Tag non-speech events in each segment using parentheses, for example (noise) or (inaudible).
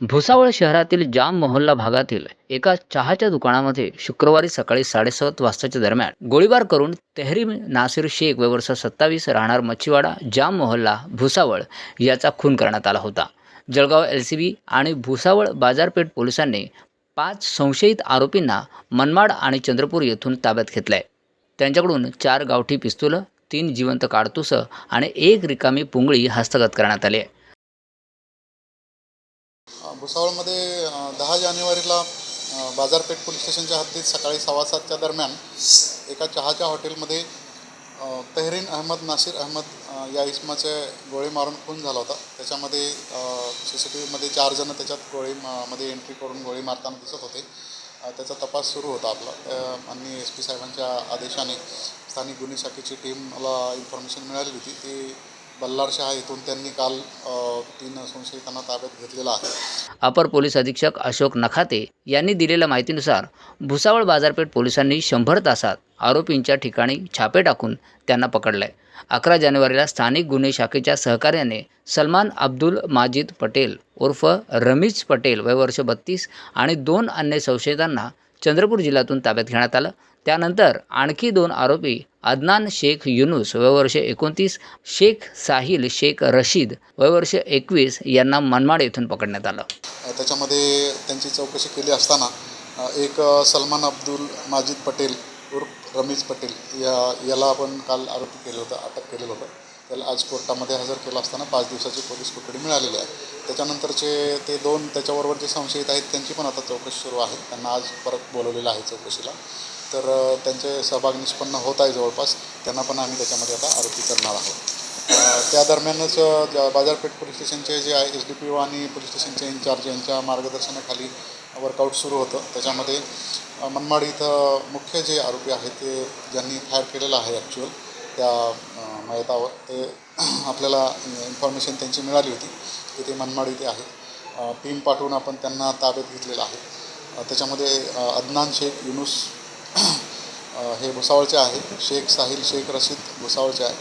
भुसावळ शहरातील जाम मोहल्ला भागातील एका चहाच्या दुकानामध्ये शुक्रवारी सकाळी साडेसात वाजताच्या दरम्यान गोळीबार करून तेहरीम नासिर शेख वयवर्ष सत्तावीस राहणार मच्छीवाडा जाम मोहल्ला भुसावळ याचा खून करण्यात आला होता. जळगाव एल सी बी आणि भुसावळ बाजारपेठ पोलिसांनी पाच संशयित आरोपींना मनमाड आणि चंद्रपूर येथून ताब्यात घेतलंय. त्यांच्याकडून चार गावठी पिस्तुलं तीन जिवंत काडतुसं आणि एक रिकामी पुंगळी हस्तगत करण्यात आली आहे. भुसावळमध्ये दहा जानेवारीला बाजारपेठ पोलीस स्टेशनच्या हद्दीत सकाळी सव्वा सातच्या दरम्यान एका चहाच्या हॉटेलमध्ये तहरीन अहमद नासिर अहमद या इसमाचे गोळे मारून खून झाला होता. त्याच्यामध्ये सी सी टी व्हीमध्ये चार जणं त्याच्यात गोळी मध्ये एंट्री करून गोळी मारताना दिसत होते. त्याचा तपास सुरू होता आपला. आणि एस पी साहेबांच्या आदेशाने स्थानिक गुन्हे शाखेची टीमला इन्फॉर्मेशन मिळाली होती. ती बल्लारशहा येथून त्यांनी काल तीन संशयितांना ताब्यात घेतलेला आहे. अपर पोलीस अधीक्षक अशोक नखाते यांनी दिलेल्या माहितीनुसार भुसावळ बाजारपेठ पोलिसांनी शंभर तासात आरोपींच्या ठिकाणी छापे टाकून त्यांना पकडलंय. अकरा जानेवारीला स्थानिक गुन्हे शाखेच्या सहकार्याने सलमान अब्दुल माजिद पटेल उर्फ रमीज पटेल वय वर्ष बत्तीस आणि दोन अन्य संशयितांना चंद्रपूर जिल्ह्यातून ताब्यात घेण्यात आलं. त्यानंतर आणखी दोन आरोपी अदनान शेख युनुस वयवर्ष एकोणतीस शेख साहिल शेख रशीद वयवर्ष एकवीस यांना मनमाड येथून पकडण्यात आलं. त्याच्यामध्ये त्यांची चौकशी केली असताना एक सलमान अब्दुल माजिद पटेल उर्फ रमीज पटेल या याला आपण काल आरोपी केलं होतं अटक केलेलं होतं. त्याला आज कोर्टामध्ये हजर केलं असताना पाच दिवसाची पोलीस कोठडी मिळालेली आहे. त्याच्यानंतरचे ते दोन त्याच्याबरोबर जे संशयित आहेत त्यांची पण आता चौकशी सुरू आहे. त्यांना आज परत बोलवलेलं आहे चौकशीला. तर त्यांचे सहभाग निष्पन्न होत आहे जवळपास. त्यांना पण आम्ही त्याच्यामध्ये आता आरोपी करणार आहोत. त्या दरम्यानच ज्या बाजारपेठ पोलीस स्टेशनचे जे आहे एस डी पी ओ आणि पोलीस स्टेशनचे इन्चार्ज यांच्या मार्गदर्शनाखाली वर्कआउट सुरू होतं. त्याच्यामध्ये मनमाड इथं मुख्य जे आरोपी आहेत ते ज्यांनी फायर केलेलं आहे ॲक्च्युअल त्या अ, मयतावर ते (clears throat) आपल्याला इन्फॉर्मेशन त्यांची मिळाली होती. की ते मनमाड इथे आहे. टीम पाठवून आपण त्यांना ताब्यात घेतलेलं आहे. त्याच्यामध्ये अदनान शेख युनुस हे भुसावळचे आहे. शेख साहिल शेख रशीद भुसावळचे आहे.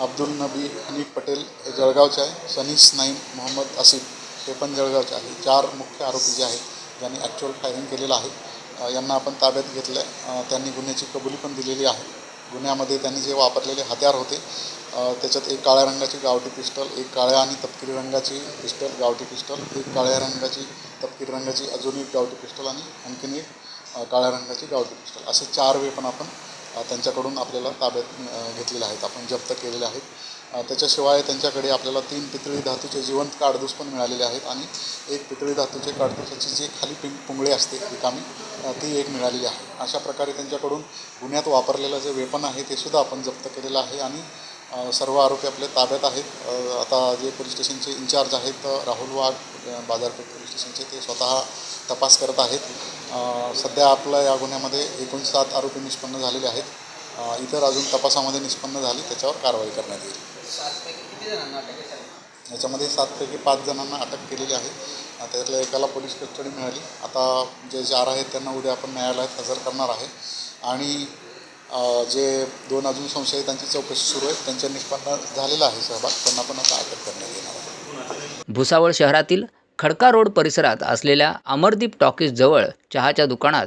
अब्दुल नबी हनीफ पटेल हे जळगावचे आहे. सनीस नाईम मोहम्मद आसिफ हे पण जळगावचे आहे. चार मुख्य आरोपी जे आहेत ज्यांनी ॲक्च्युअल फायरिंग केलेलं आहे. यांना आपण ताब्यात घेतलं आहे त्यांनी गुन्ह्याची कबुली पण दिलेली आहे. गुन्ह्यामध्ये त्यांनी जे वापरलेले हत्यार होते त्याच्यात एक काळ्या रंगाची गावठी पिस्टल एक काळ्या आणि तपकिरी रंगाची पिस्टल गावठी पिस्टल एक काळ्या रंगाची तपकिरी रंगाची अजून एक गावठी पिस्टल आणि आणखीन एक काळ्या रंगाची गावठी पिस्टल. असे चार वेपन आपण त्यांच्याकडून आपल्याला ताब्यात घेतलेले आहेत आपण जप्त केलेले आहेत. त्याच्याशिवाय त्यांच्याकडे आपल्याला तीन पितळी धातूचे जिवंत काडतूस पण मिळालेले आहेत आणि एक पितळी धातूचे काडतुसाची जी खाली पिं पुंगळे असते रिकामी ती एक मिळालेली आहे. अशा प्रकारे त्यांच्याकडून गुन्ह्यात वापरलेलं जे वेपन आहे ते सुद्धा आपण जप्त केलेलं आहे आणि सर्व आरोपी आपले ताब्यात आहेत. आता जे पोलीस स्टेशनचे इन्चार्ज आहेत राहुल वाघ बाजारपेठ पोलीस स्टेशनचे ते स्वतः तपास करत आहेत. सध्या आपल्या या गुन्ह्यामध्ये एकूण सात आरोपी निष्पन्न झालेले आहेत. इतर अजून तपासामध्ये निष्पन्न झाली त्याच्यावर कारवाई करण्यात येईल. याच्यामध्ये सातपैकी पाच जणांना अटक केलेली आहे. त्यातल्या एकाला पोलीस कस्टडी मिळाली. आता जे चार आहेत त्यांना उद्या आपण न्यायालयात हजर करणार आहे. आणि जे दोन अजून संशयितांची चौकशी सुरू आहे त्यांच्या निष्पन्न झालेला आहे सहभाग. त्यांना पण आता अटक करण्यात येणार आहे. भुसावळ शहरातील खडका रोड परिसरात असलेल्या अमरदीप टॉकीज जवळ चहाच्या दुकानात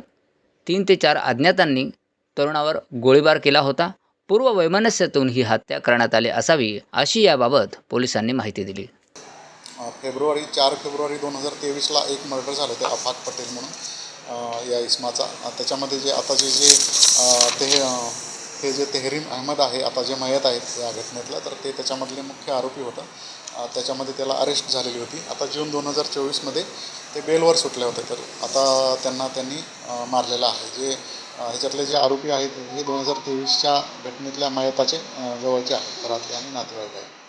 तीन ते चार अज्ञातांनी तरुणावर गोळीबार केला होता. पूर्व वैमनस्यातून ही हत्या करण्यात आली असावी अशी याबाबत पोलिसांनी माहिती दिली. फेब्रुवारी चार फेब्रुवारी दोन हजार तेवीसला एक मर्डर झालं ते अफाक पटेल म्हणून या इस्माचा. त्याच्यामध्ये जे आता जे जे ते हे जे तेहरीम अहमद आहे आता जे मयत आहेत या घटनेतलं तर ते त्याच्यामधले मुख्य आरोपी होतं. त्याच्यामध्ये त्याला अरेस्ट झालेली होती. आता जून दोन हजार चोवीसमध्ये ते बेलवर सुटले होते तर आता त्यांना त्यांनी मारलेलं आहे. जे ह्याच्यातले जे आरोपी आहेत हे दोन हजार तेवीसच्या घटनेतल्या मयताचे जवळचे आहेत घरातले आणि नातेवाईक आहेत.